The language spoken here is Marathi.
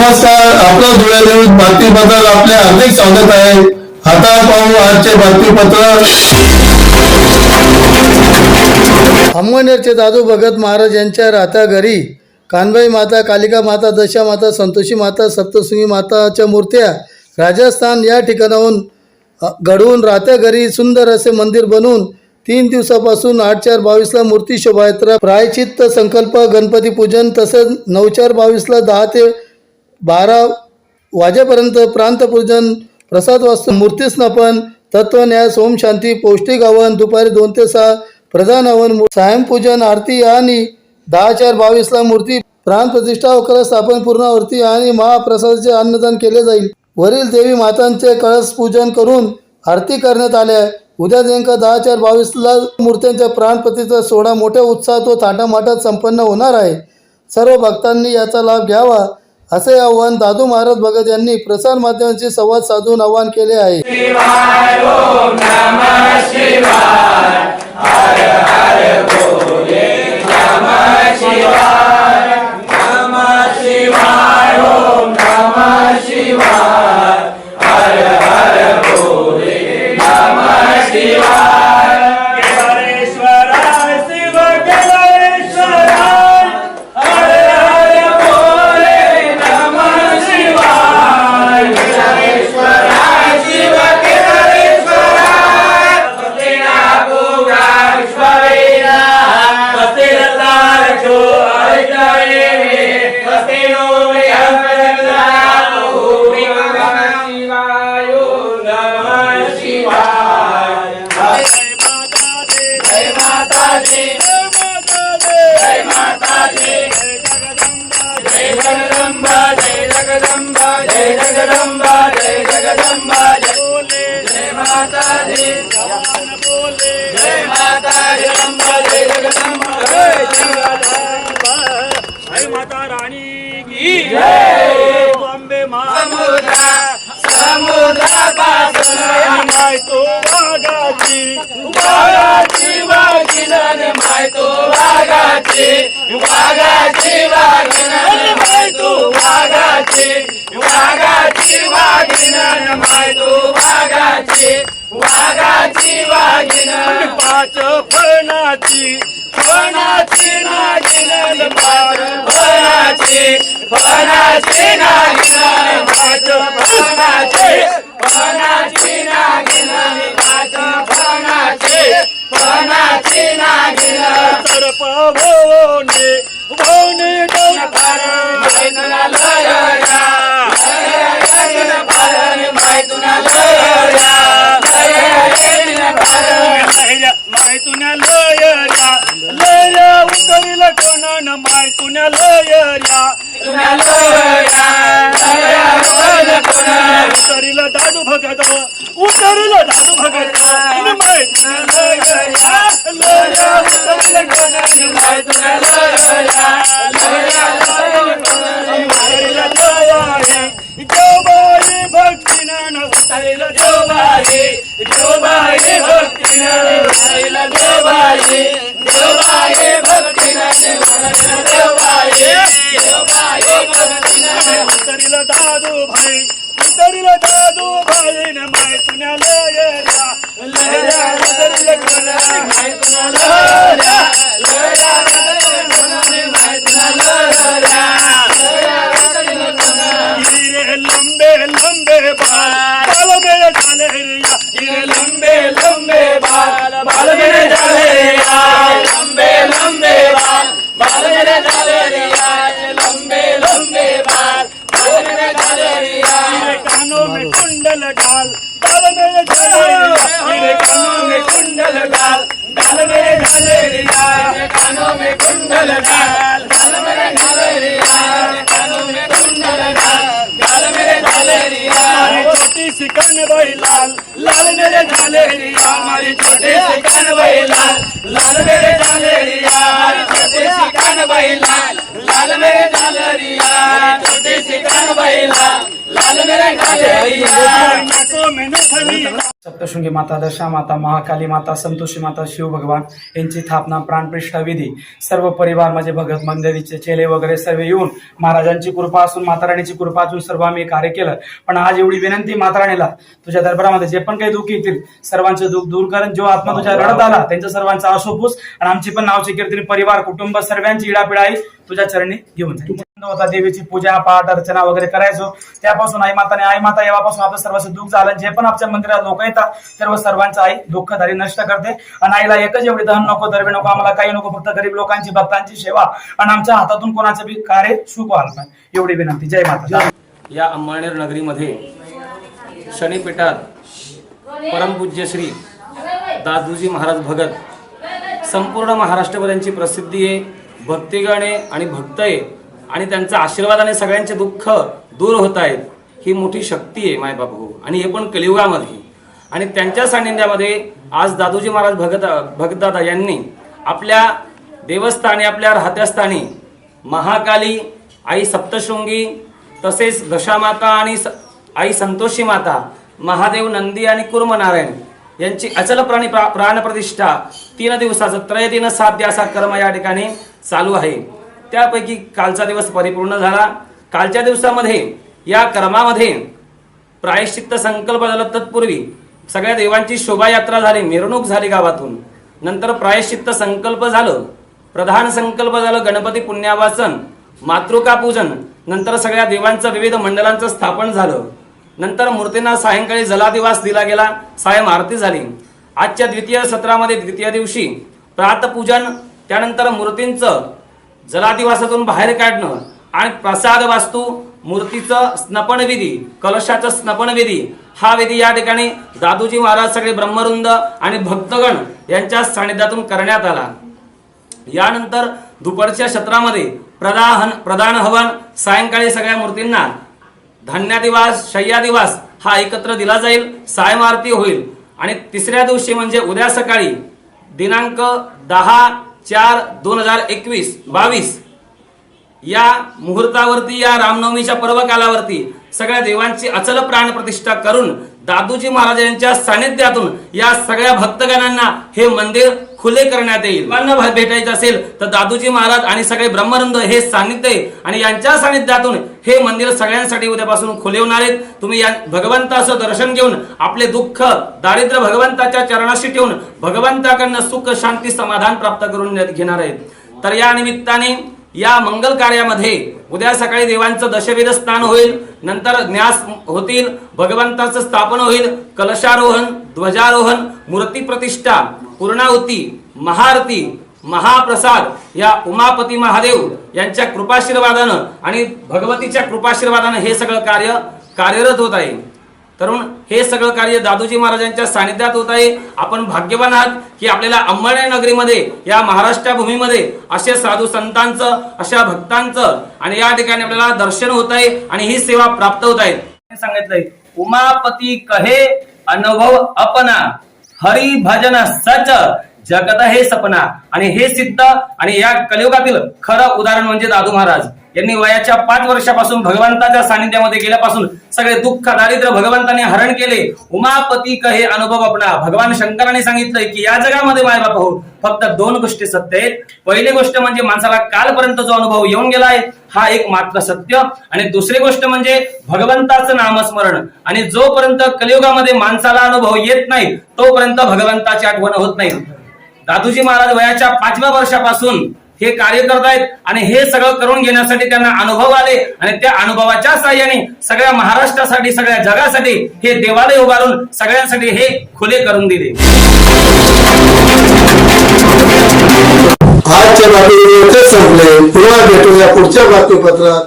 नमस्कार आपलं धुळे बातमीपत्रात आपले हार्दिक स्वागत आहे. आता पाहू आजचे बातमीपत्र. अंमळनेरचे दादू भगत महाराज यांच्या राहत्या घरी कानबाई माता कालिका माता दशा माता संतोषी माता सप्तशृंगी माताच्या मूर्त्या राजस्थान या ठिकाणाहून घडवून राहत्या घरी सुंदर असे मंदिर बनवून तीन दिवसापासून आठ चार बावीसला मूर्ती शोभायात्रा प्रायचित्त संकल्प गणपती पूजन तसेच नऊ चार बावीसला दहा ते बारा वाजेपर्यंत प्रांतपूजन प्रसाद वास्तू मूर्तीस्नापन तत्वन्यास ओम शांती पौष्टिक हवन दुपारी दोन ते सहा प्रधान हवन सायंपूजन आरती आणि दहा चार बावीसला मूर्ती प्राण प्रतिष्ठा व कलश स्थापन पूर्णावरती आणि महाप्रसादाचे अन्नदान केले जाईल. वरील देवी मातांचे कळस पूजन करून आरती करण्यात आल्या उद्या दिनांक दहा चार बावीसला मूर्त्यांच्या प्राणप्रतिष्ठा सोहळा मोठ्या उत्साहात व थाटामाटात संपन्न होणार आहे. सर्व भक्तांनी याचा लाभ घ्यावा. असे आवाहन दादू महाराज भगत यांनी प्रसार माध्यमांशी संवाद साधून आवाहन केले आहे. शिवाय माता दी जय जगदम्बा जय जगदम्बा जय जगदम्बा जय जगदम्बा जय माता दी जय माता जगदम्बा जय जगदम्बा जय जगदम्बा जय माता रानी की जय बॉम्बे समुद्रा समुद्रापासून माय तो वाघाची. वाघाची वाघिणन माय तो वाघाची. वाघाची वाघिणन माय तो वाघाची. वाघाची वाघिणन माय तो वाघाची. वाघाची वाघिणन. पाच फणाची. फणाची नागिनन पाच फणाची. फणाची नागिनन पाच फणाची फणाची नागिनन पाच फणाची फणाची नागिनन सर्प भोवने कानों में कुंडल डाल डाल मेरे झाले मेरे कानों में कुंडल डाल डाल मेरे झाले मेरे कानों में कुंडल डाल बाल मेरे झाले रिया कानों में कुंडल डाल बाल मेरे झाले रिया छोटी सी कन लाल लाल मेरे झाले रिया हमारी छोटे सी कानबाई लाल लाल मेरे हमारी छोटे लाल. लाल मेरे लाल मेरे सप्तशृंगी माता दशा माता महाकाली माता संतोषी माता शिव भगवान यांची स्थापना प्राणप्रतिष्ठा विधी सर्व परिवार माझे भगत मंदिरीचे चेले वगैरे सर्व येऊन महाराजांची कृपा असून माताराणीची कृपा असून सर्व आम्ही कार्य केलं. पण आज एवढी विनंती माताराणीला तुझ्या दरबारामध्ये जे पण काही दुःख येतील सर्वांचे दुःख दूर करून जो आत्मा तुझ्या रडत आला त्यांच्या सर्वांचा आशोपूस आणि आमची पण नावची कीर्तनी परिवार कुटुंब सर्वांची इडापिडा तुझ्या चरणी घेऊन होता देवीची पूजा पाठ अर्चना वगैरे करायचो. त्यापासून आई माताने आई माता यावापासून आपलं सर्वांचं दुःख झालं. जे पण आमच्या मंदिरात लोक येतात सर्व सर्वांचं आई दुःखधारी नष्ट करते. आणि आईला एकच एवढी दहन नको दरवे नको आम्हाला काही नको फक्त गरीब लोकांची भक्तांची सेवा. आणि आमच्या हातातून कोणाचं बी कार्य सुख व्हायला एवढी विनंती. जय माता या अंमळनेर नगरीमध्ये शनीपीठात परमपूज्य श्री दादूजी महाराज भगत संपूर्ण महाराष्ट्रभर यांची प्रसिद्धी आहे. भक्तिगणे आणि भक्त आहे आणि त्यांचा आशीर्वादाने सगळ्यांचे दुःख दूर होत आहेत ही मोठी शक्ती आहे मायबापू आणि हे पण कलियुगामध्ये. आणि त्यांच्या सान्निध्यामध्ये आज दादूजी महाराज भगत भगतदादा यांनी आपल्या देवस्थानी आपल्या राहत्यास्थानी महाकाली आई सप्तशृंगी तसेच दशामाता आणि स- आई संतोषी माता महादेव नंदी आणि कुर्मनारायण यांची अचल प्राणी प्रा प्राणप्रतिष्ठा तीन दिवसाचं त्रयदिन साध्य असा कर्म या ठिकाणी चालू आहे. त्यापैकी कालचा दिवस परिपूर्ण झाला. कालच्या दिवसामध्ये या कर्मामध्ये प्रायश्चित्त संकल्प झाला. तत्पूर्वी सगळ्या देवांची शोभायात्रा झाली मिरवणूक झाली गावातून. नंतर प्रायश्चित्त संकल्प झालं प्रधान संकल्प झालं गणपती पुण्यावाचन मातृका पूजन नंतर सगळ्या देवांचं विविध मंडळांचं स्थापन झालं. नंतर मूर्तींना सायंकाळी जलादिवास दिला गेला सायं आरती झाली. आजच्या द्वितीय सत्रामध्ये द्वितीय दिवशी प्रातपूजन त्यानंतर मूर्तींचं जलादिवासातून बाहेर काढणं आणि प्रसाद वास्तू मूर्तीचं स्नपणविधी कलशाचं स्नपणविधी हा विधी या ठिकाणी दादूजी महाराज सगळे ब्रह्मरुंद आणि भक्तगण यांच्या सानिध्यातून करण्यात आला. यानंतर दुपारच्या सत्रामध्ये प्रदाहन प्रदान हवन सायंकाळी सगळ्या मूर्तींना धान्यादिवास शय्यादिवास हा एकत्र दिला जाईल सायमारती होईल. आणि तिसऱ्या दिवशी म्हणजे उद्या सकाळी दिनांक दहा चार दोन हजार एकवीस बावीस. या मुहूर्तावरती या रामनवमीच्या पर्व कालावरती सगळ्या देवांची अचल प्राण प्रतिष्ठा करून दादूजी महाराज यांच्या सानिध्यातून या सगळ्या भक्तगणांना हे मंदिर खुले करण्यात येईल. लोकांना भेटायचं असेल तर दादूजी महाराज आणि सगळे ब्रह्मरंद हे सानिध्य आहे आणि यांच्या सानिध्यातून हे मंदिर सगळ्यांसाठी उद्यापासून खुले होणार आहेत. तुम्ही या भगवंताचं दर्शन घेऊन आपले दुःख दारिद्र्य भगवंताच्या चरणाशी ठेवून भगवंताकडनं सुख शांती समाधान प्राप्त करून घेणार आहेत. तर या निमित्ताने या मंगल कार्यामध्ये उद्या सकाळी देवांचं दशविध स्नान होईल नंतर न्यास होतील भगवंताचं स्थापन होईल कलशारोहण ध्वजारोहण मूर्ती प्रतिष्ठा पूर्णाहुती महाआरती महाप्रसाद या उमापती महादेव यांच्या कृपाशीर्वादानं आणि भगवतीच्या कृपाशीर्वादानं हे सगळं कार्य कार्यरत होत आहे. तरुण हे सगळं कार्य दादोजी महाराजांच्या सानिध्यात होत आहे. आपण भाग्यवान आहात की आपल्याला अंबळणे नगरीमध्ये या महाराष्ट्र भूमीमध्ये असे साधू संतांचं अशा भक्तांचं आणि या ठिकाणी आपल्याला दर्शन होत आहे आणि ही सेवा प्राप्त होत आहे. सांगितलंय उमापती कहे अनुभव अपना हरी भजन सच जगत हे सपना. आणि हे सिद्ध आणि या कलियुगातील खरं उदाहरण म्हणजे दादू महाराज. यांनी वयाच्या पाच वर्षापासून भगवंताच्या सानिध्यामध्ये गेल्यापासून सगळे दुःख दारिद्र्य भगवंताने हरण केले. उमापती कहे अनुभव आपणा भगवान शंकराने सांगितलंय की या जगामध्ये माय बाप हो. फक्त दोन गोष्टी सत्य आहेत. पहिली गोष्ट म्हणजे माणसाला कालपर्यंत जो अनुभव येऊन गेलाय हा एक मात्र सत्य. आणि दुसरी गोष्ट म्हणजे भगवंताचं नामस्मरण. आणि जोपर्यंत कलियुगामध्ये माणसाला अनुभव येत नाही तोपर्यंत भगवंताची आठवण होत नाही. दादूजी महाराज वयाच्या पाचव्या वर्षापासून हे कार्य करत आहेत आणि हे सगळं करून घेण्यासाठी त्यांना अनुभव आले आणि त्या अनुभवाच्या साह्याने सगळ्या महाराष्ट्रासाठी सगळ्या जगासाठी हे देवालय उभारून सगळ्यांसाठी हे खुले करून दिले. आजच्या बातमी संपले. पुन्हा भेटूया पुढच्या बातमीपत्रात.